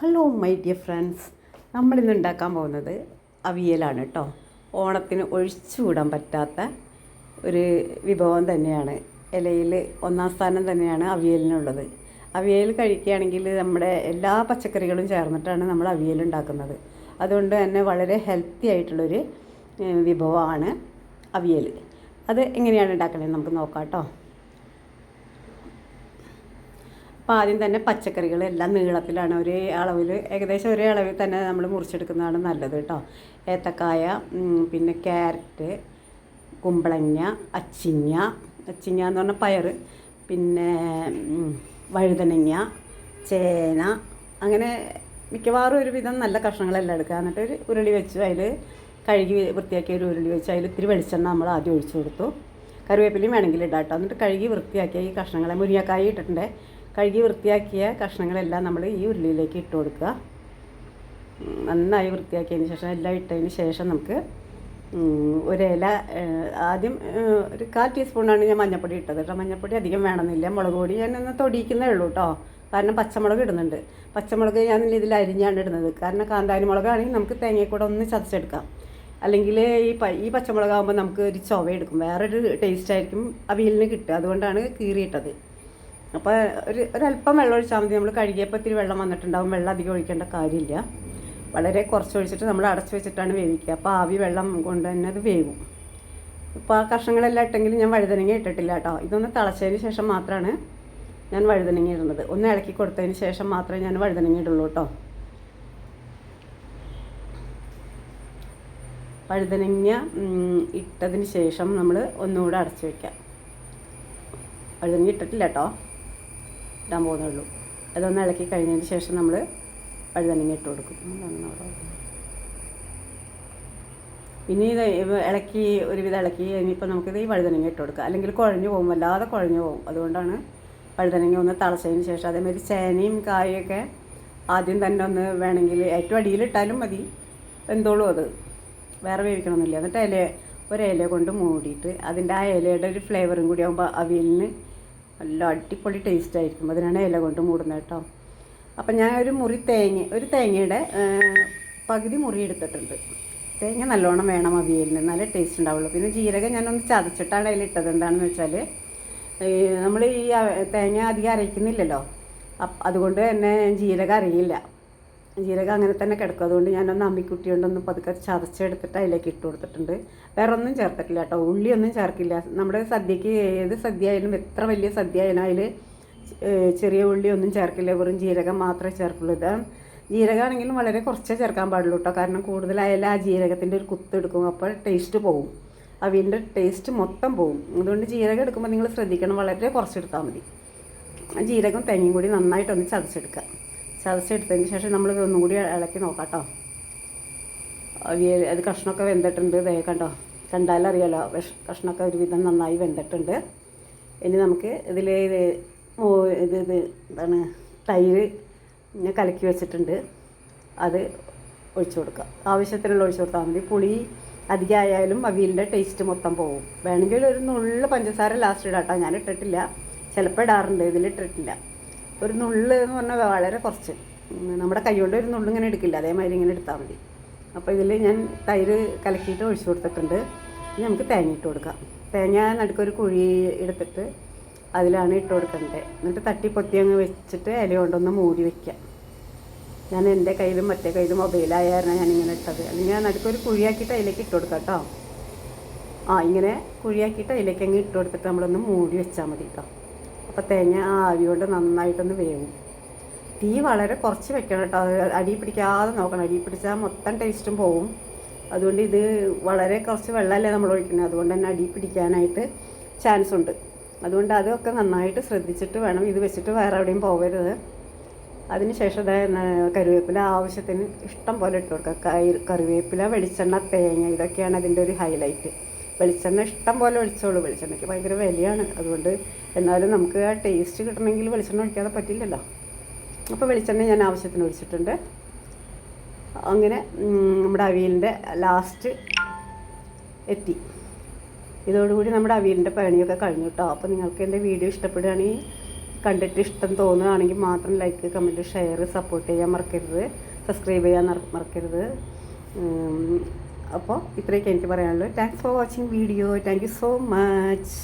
Hello my dear friends നമ്മളിന്ന് ഉണ്ടാക്കാൻ പോകുന്നത് അവിയലാണ് കേട്ടോ ഓണത്തിന് ഒഴിച്ചുകൂടാൻ പറ്റാത്ത ഒരു വിഭവം തന്നെയാണ്. ഇലയിൽ ഒന്നാം സ്ഥാനം തന്നെയാണ് അവിയലിനുള്ളത്. അവിയൽ കഴിക്കുകയാണെങ്കിൽ നമ്മുടെ എല്ലാ പച്ചക്കറികളും ചേർന്നിട്ടാണ് നമ്മൾ അവിയൽ ഉണ്ടാക്കുന്നത്. അതുകൊണ്ട് തന്നെ വളരെ ഹെൽത്തി ആയിട്ടുള്ളൊരു വിഭവമാണ് അവിയൽ. അത് എങ്ങനെയാണ് ഉണ്ടാക്കണേ നമുക്ക് നോക്കാം കേട്ടോ അപ്പോൾ ആദ്യം തന്നെ പച്ചക്കറികൾ എല്ലാം നീളത്തിലാണ്. ഒരേ അളവിൽ ഏകദേശം ഒരേ അളവിൽ തന്നെ നമ്മൾ മുറിച്ചെടുക്കുന്നതാണ് നല്ലത് കേട്ടോ. ഏത്തക്കായ പിന്നെ ക്യാരറ്റ് കുമ്പളങ്ങ അച്ചിങ്ങ. അച്ചിങ്ങ എന്ന് പറഞ്ഞാൽ പയർ പിന്നെ വഴുതനങ്ങ ചേന അങ്ങനെ മിക്കവാറും ഒരുവിധം നല്ല കഷ്ണങ്ങളെല്ലാം എടുക്കുക. എന്നിട്ട് ഒരു ഉരുളി വെച്ച് അതിൽ കഴുകി വൃത്തിയാക്കിയ ഒരു ഉരുളി വെച്ച് അതിൽ ഇത്തിരി വെളിച്ചെണ്ണ നമ്മൾ ആദ്യം ഒഴിച്ചു കൊടുത്തു. കറിവേപ്പിലയും വേണമെങ്കിൽ ഇടാം കേട്ടോ. എന്നിട്ട് കഴുകി വൃത്തിയാക്കിയ ഈ കഷ്ണങ്ങളെ മുരിങ്ങക്കായി ഇട്ടിട്ടുണ്ട്. കഴുകി വൃത്തിയാക്കിയ കഷ്ണങ്ങളെല്ലാം നമ്മൾ ഈ ഉരുളിയിലേക്ക് ഇട്ട് കൊടുക്കുക. നന്നായി വൃത്തിയാക്കിയതിന് ശേഷം എല്ലാം ഇട്ടതിന് ശേഷം നമുക്ക് ഒരില ആദ്യം ഒരു കാൽ ടീസ്പൂണാണ് ഞാൻ മഞ്ഞൾപ്പൊടി ഇട്ടത് കേട്ടോ. മഞ്ഞൾപ്പൊടി അധികം വേണമെന്നില്ല. മുളക് പൊടി ഞാനൊന്ന് തൊടിയിക്കുന്നേ ഉള്ളൂ കേട്ടോ. കാരണം പച്ചമുളക് ഇടുന്നുണ്ട്. പച്ചമുളക് ഞാൻ ഇതിൽ അരിഞ്ഞാണ് ഇടുന്നത്. കാരണം കാന്താരി മുളകാണെങ്കിൽ നമുക്ക് തേങ്ങയിൽ കൂടെ ഒന്ന് ചതച്ചെടുക്കാം. അല്ലെങ്കിൽ ഈ പ ഈ പച്ചമുളകാകുമ്പോൾ നമുക്ക് ഒരു ചൊവ എടുക്കും. വേറൊരു ടേസ്റ്റ് ആയിരിക്കും അവിയലിന് കിട്ടുക. അതുകൊണ്ടാണ് കീറിയിട്ടത്. അപ്പോൾ ഒരു ഒരല്പം വെള്ളം ഒഴിച്ചാൽ മതി. നമ്മൾ കഴുകിയപ്പോൾ ഇത്തിരി വെള്ളം വന്നിട്ടുണ്ടാവും. വെള്ളം അധികം ഒഴിക്കേണ്ട കാര്യമില്ല. വളരെ കുറച്ച് ഒഴിച്ചിട്ട് നമ്മൾ അടച്ചു വെച്ചിട്ടാണ് വേവിക്കുക. അപ്പോൾ ആവി വെള്ളം കൊണ്ട് തന്നെ അത് വേവും. ഇപ്പോൾ ആ കഷ്ണങ്ങളെല്ലാം ഇട്ടെങ്കിലും ഞാൻ വഴുതനങ്ങ ഇട്ടിട്ടില്ല കേട്ടോ. ഇതൊന്ന് തിളച്ചതിന് ശേഷം മാത്രമാണ് ഞാൻ വഴുതനങ്ങ ഇടുന്നത്. ഒന്ന് ഇളക്കി കൊടുത്തതിന് ശേഷം മാത്രമേ ഞാൻ വഴുതനങ്ങ ഇടുള്ളൂ കേട്ടോ. വഴുതനങ്ങ ഇട്ടതിന് ശേഷം നമ്മൾ ഒന്നുകൂടെ അടച്ചു വയ്ക്കാം വഴുതനങ്ങ ഇട്ടിട്ടില്ല കേട്ടോ. ഇടാൻ പോകുന്നുള്ളൂ. അതൊന്ന് ഇളക്കി കഴിഞ്ഞതിന് ശേഷം നമ്മൾ വഴുതനങ്ങ ഇട്ട് കൊടുക്കും. ഇനി ഇത്. ഇളക്കി ഒരുവിധം ഇളക്കി ഇനിയിപ്പോൾ നമുക്കിത് ഈ വഴുതനങ്ങ ഇട്ട് കൊടുക്കാം. അല്ലെങ്കിൽ കുഴഞ്ഞു പോകും വല്ലാതെ കുഴഞ്ഞു പോകും. അതുകൊണ്ടാണ് വഴുതനങ്ങ ഒന്ന് തളച്ചതിന് ശേഷം അതേമാതിരി ചേനയും കായൊക്കെ ആദ്യം തന്നെ ഒന്ന് വേണമെങ്കിൽ ഏറ്റവും അടിയിലിട്ടാലും മതി. എന്തോളും അത്? വേറെ വേവിക്കണമെന്നില്ല എന്നിട്ട് ഇല ഒരു ഇല കൊണ്ട് മൂടിയിട്ട് അതിന്റെ ആ ഇലയുടെ ഒരു ഫ്ലേവറും കൂടി ആകുമ്പോൾ അവിയലിന് നല്ല അടിപൊളി ടേസ്റ്റ് ആയിരിക്കും. അതിനാണ് ഇല കൊണ്ട് മൂടുന്നത് കേട്ടോ. അപ്പം ഞാൻ ഒരു മുറി തേങ്ങ ഒരു തേങ്ങയുടെ പകുതി മുറി എടുത്തിട്ടുണ്ട്. തേങ്ങ നല്ലോണം വേണം അവിയലിന്. നല്ല ടേസ്റ്റ് ഉണ്ടാവുള്ളൂ. പിന്നെ ജീരകം ഞാനൊന്ന് ചതച്ചിട്ടാണ് അതിലിട്ടത് എന്താണെന്ന് വെച്ചാൽ നമ്മൾ ഈ തേങ്ങ അധികം അരയ്ക്കുന്നില്ലല്ലോ. അതുകൊണ്ട് തന്നെ ജീരകം അറിയില്ല ജീരകം അങ്ങനെ തന്നെ കിടക്കും. അതുകൊണ്ട് ഞാനൊന്ന് അമ്മിക്കുട്ടി കൊണ്ടൊന്ന് പതുക്കെ ചതച്ചെടുത്തിട്ട് അതിലേക്ക് ഇട്ട് കൊടുത്തിട്ടുണ്ട്. വേറെ ഒന്നും ചേർത്തിട്ടില്ല കേട്ടോ. ഉള്ളിയൊന്നും ചേർക്കില്ല. നമ്മുടെ സദ്യക്ക് ഏത് സദ്യ ആയാലും എത്ര വലിയ സദ്യ ആയാലും അതിൽ ചെറിയ ഉള്ളി ഒന്നും ചേർക്കില്ല. വെറും ജീരകം മാത്രമേ ചേർക്കുള്ളൂ. ഇത് ജീരകമാണെങ്കിലും വളരെ കുറച്ചേ ചേർക്കാൻ പാടുള്ളൂ കേട്ടോ. കാരണം കൂടുതലായാലും ആ ജീരകത്തിന്റെ ഒരു കുത്ത് എടുക്കും. അപ്പോൾ ടേസ്റ്റ് പോകും അവിയലിന്റെ ടേസ്റ്റ് മൊത്തം പോകും അതുകൊണ്ട് ജീരകം എടുക്കുമ്പോൾ നിങ്ങൾ ശ്രദ്ധിക്കണം. വളരെ കുറച്ചെടുത്താൽ മതി. ജീരകം തേങ്ങയും കൂടി നന്നായിട്ടൊന്ന് ചതച്ചെടുക്കുക. ചതച്ചെടുത്തതിന് ശേഷം നമ്മൾ ഒന്നും കൂടി ഇളക്കി നോക്കാം കേട്ടോ അവിയൽ അത് കഷ്ണമൊക്കെ വെന്തിട്ടുണ്ട് ദേ കണ്ടോ? കണ്ടാലറിയാലോ വിഷ കഷ്ണമൊക്കെ ഒരുവിധം നന്നായി വെന്തിട്ടുണ്ട്. ഇനി നമുക്ക് ഇതിൽ ഇത് ഇത് എന്താണ് തൈര് കലക്കി വെച്ചിട്ടുണ്ട്. അത് ഒഴിച്ചു കൊടുക്കുക ആവശ്യത്തിനുള്ള ഒഴിച്ചു കൊടുത്താൽ മതി. പുളി അധികമായാലും അവിയലിന്റെ ടേസ്റ്റ് മൊത്തം പോകും വേണമെങ്കിൽ ഒരു നുള്ളു പഞ്ചസാര ലാസ്റ്റ് ഇടാട്ടോ. ഞാൻ ഇട്ടിട്ടില്ല. ചിലപ്പോൾ ഇടാറുണ്ട്. ഇതിലിട്ടിട്ടില്ല ഒരു നുള്ള് എന്ന് പറഞ്ഞാൽ വളരെ കുറച്ച്. നമ്മുടെ കൈ കൊണ്ട് ഒരു നുള്ള് ഇങ്ങനെ എടുക്കില്ല. അതേമാതിരി ഇങ്ങനെ എടുത്താൽ മതി. അപ്പോൾ ഇതിൽ ഞാൻ തൈര് കലക്കിയിട്ട് ഒഴിച്ചു കൊടുത്തിട്ടുണ്ട്. ഇനി നമുക്ക് തേങ്ങ ഇട്ട് കൊടുക്കാം. തേങ്ങ നടുക്കൊരു കുഴി എടുത്തിട്ട് അതിലാണ് ഇട്ട് കൊടുക്കേണ്ടത്. എന്നിട്ട് തട്ടി പൊത്തി അങ്ങ് വെച്ചിട്ട് ഇല കൊണ്ടൊന്ന് മൂടി വയ്ക്കാം ഞാൻ എന്റെ കയ്യിലും മറ്റേ കയ്യിലും മൊബൈലായിരുന്നു ഞാൻ ഇങ്ങനെ ഇട്ടത്. അല്ലെങ്കിൽ ഞാൻ നടുക്കൊരു കുഴിയാക്കിയിട്ട് അതിലേക്ക് ഇട്ട് കൊടുക്കാം കേട്ടോ. ആ ഇങ്ങനെ കുഴിയാക്കിയിട്ട് അതിലേക്ക് അങ്ങ് ഇട്ട് കൊടുത്തിട്ട് നമ്മളൊന്ന് മൂടി വെച്ചാൽ മതി കേട്ടോ. അപ്പോൾ തേങ്ങ ആ ആവി കൊണ്ട് നന്നായിട്ടൊന്ന് വേവും. തീ വളരെ കുറച്ച് വെക്കണം കേട്ടോ. അടി പിടിക്കാതെ നോക്കണം. അടി പിടിച്ചാൽ മൊത്തം ടേസ്റ്റും പോവും. അതുകൊണ്ട് ഇത് വളരെ കുറച്ച് വെള്ളമല്ലേ നമ്മൾ ഒഴിക്കുന്നത് അതുകൊണ്ട് തന്നെ അടി പിടിക്കാനായിട്ട് ചാൻസ് ഉണ്ട്. അതുകൊണ്ട് അതൊക്കെ നന്നായിട്ട് ശ്രദ്ധിച്ചിട്ട് വേണം. ഇത് വെച്ചിട്ട് വേറെ എവിടെയും പോകരുത് അതിനുശേഷം കറിവേപ്പില ആവശ്യത്തിന് ഇഷ്ടം പോലെ ഇട്ട് കൊടുക്കുക കറിവേപ്പില വെളിച്ചെണ്ണ തേങ്ങ ഇതൊക്കെയാണ് അതിന്റെ ഒരു ഹൈലൈറ്റ് വെളിച്ചെണ്ണ ഇഷ്ടം പോലെ ഒഴിച്ചോളൂ. വെളിച്ചെണ്ണയ്ക്ക് ഭയങ്കര വിലയാണ്. അതുകൊണ്ട് എന്നാലും നമുക്ക് ആ ടേസ്റ്റ് കിട്ടണമെങ്കിൽ വെളിച്ചെണ്ണ ഒഴിക്കാതെ പറ്റില്ലല്ലോ. അപ്പോൾ വെളിച്ചെണ്ണ ഞാൻ ആവശ്യത്തിന് ഒഴിച്ചിട്ടുണ്ട്. അങ്ങനെ നമ്മുടെ അവിയലിന്റെ ലാസ്റ്റ് എത്തി. ഇതോടുകൂടി നമ്മുടെ അവിയലിന്റെ പണിയൊക്കെ കഴിഞ്ഞു കേട്ടോ അപ്പോൾ നിങ്ങൾക്ക് എന്റെ വീഡിയോ ഇഷ്ടപ്പെടുകയാണെങ്കിൽ കണ്ടിട്ട് ഇഷ്ടം തോന്നുകയാണെങ്കിൽ മാത്രം ലൈക്ക് കമന്റ് ഷെയർ സപ്പോർട്ട് ചെയ്യാൻ മറക്കരുത്. സബ്സ്ക്രൈബ് ചെയ്യാൻ മറക്കരുത്. അപ്പോൾ ഇത്രയൊക്കെ എനിക്ക് പറയാനുള്ളൂ. Thanks for watching video thank you so much